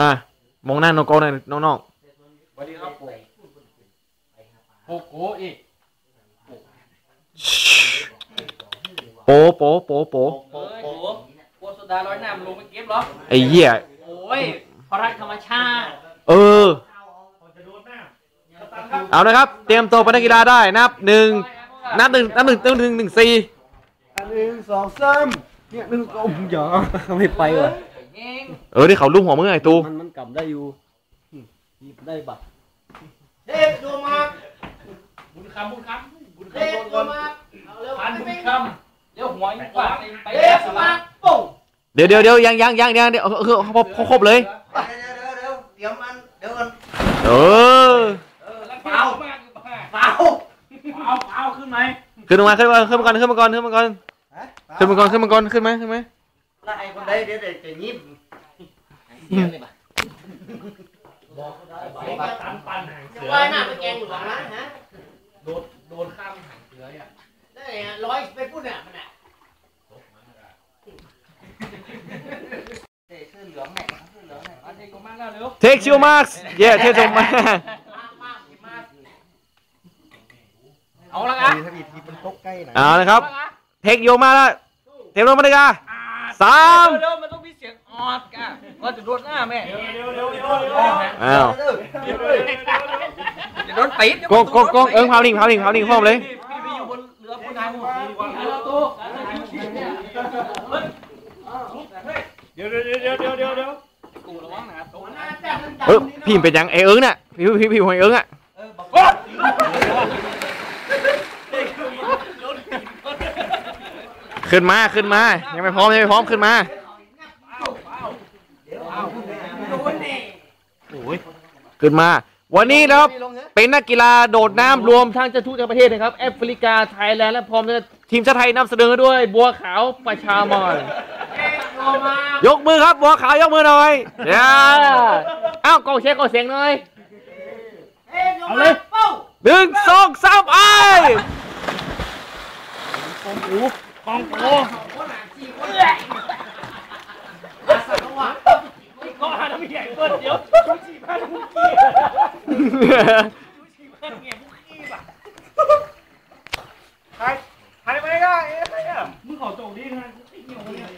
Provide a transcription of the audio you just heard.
อะมองหน้าน้องโก้หน่อยน้องๆสวัสดีครับผมโปโก้อีกโปโปโปโปโปโปโปสุดาร้อยน้ำลงไปเก็บหรอไอ้เหี้ยโอ้ยพรักธรรมชาติ เออ เอานะครับ เตรียมตัวไปนักกีฬาได้นับหนึ่งนับหนึ่งนับหนึ่งนับหนึ่งหนึ่งสี่หนึ่งสองสาม เนี่ยหนึ่งสองอย่าไม่ไปว่ะเองเออที่เขาลุ่มหัวมึงไอ้ตูมันมันกลับได้อยู่หยิบได้บัตรเทพตัวมาบุญคำบุญคำบุญเทคำพโดนตัก่วอนมาเอาเร็วพันไปบุไปญคำเดี๋ยวหัวอีกกว่าไปเทแล้วพสมาบายปุ้งเดี๋ยวเดี๋ยวเดี๋ยวยังยังยังยังเดี๋ยวเออเขาเขาครบเลยเดี๋ยวเดี๋ยวเดี๋ยวเดี๋ยวมันเดี๋ยวมันเออเออแล้วเฝ้ามากอยู่บ้าเปล่าเอาเอาขึ้นไหมขึ้นมาขึ้นมาขึ้นมาก่อนขึ้นมาก่อนขึ้นมาก่อน ขึ้นมาก่อนขึ้นมาก่อนขึ้นไหมขึ้นไหมแล้วไอ้คนใดเดี๋ยวเดี๋ยวจะยิ้มเสียเลยป่ะตันปันจะว่ายหน้าไปแกงหลวงนะฮะโดนโดนข้ามหางเสืออะได้ไงร้อยไปพูดเนี่ยมันอะเสื้อเหลืองแม่เสื้อเหลืองแม่อันนี้ก็มากแล้วเร็วเทคชิวมาร์กเย่เทคชิวมาร์มากมากมากเอาละอะถ้ามีทีมันตกใกล้ไหนเอาละครับเทคโยมาแล้ว เทคโยมาเลยกาสามเร็วมันต้องมีเสียงออดกะว่าจะโดนหน้าแม่อ้าวจะโดนตีดกงกงกงเอิงพาวนิ่งพาวนิ่งพาวนิ่งพร้อมเลยพี่ไปอยู่บนเรือผู้นายหมดดีกว่าเอาตู้เดี๋ยวเดี๋ยวเดี๋ยวเดี๋ยวเดี๋ยวเดี๋ยวกูระวังนะครับหน้าแจ่มมันจับเออพี่เป็นยังไอเอิงน่ะพี่พี่พี่หวยเอิงอะ ขึ้นมาขึ้นมา ยังไม่พร้อมยังไม่พร้อมขึ้นมาโดนนี่ขึ้นมา วันนี้นะครับเป็นนักกีฬาโดดน้ำรวมทั้งจะทุกประเทศนะครับแอฟริกาไทยแลนด์และพร้อมจะทีมชาติไทยนำเสนอด้วย บัวขาวประชามอนเทพตัวมายกมือครับ บัวขาวยกมือหน่อยเดี๋ยวเอ้ากองเช็คกองเสียงหน่อยเทพตัวมาปุ้งหนึ่งสองสามไอ กองโกกสี่คนเลยอาสาระวังก็หาทำใหญ่เกินเดี๋ยวชุดสี่พันมุกกี้สี่พันเงี้ยผู้ขี้ป่ะใครใครไม่ได้เอ๊ะมึงขอโจกดีนะไอ้เหี้เนี่ย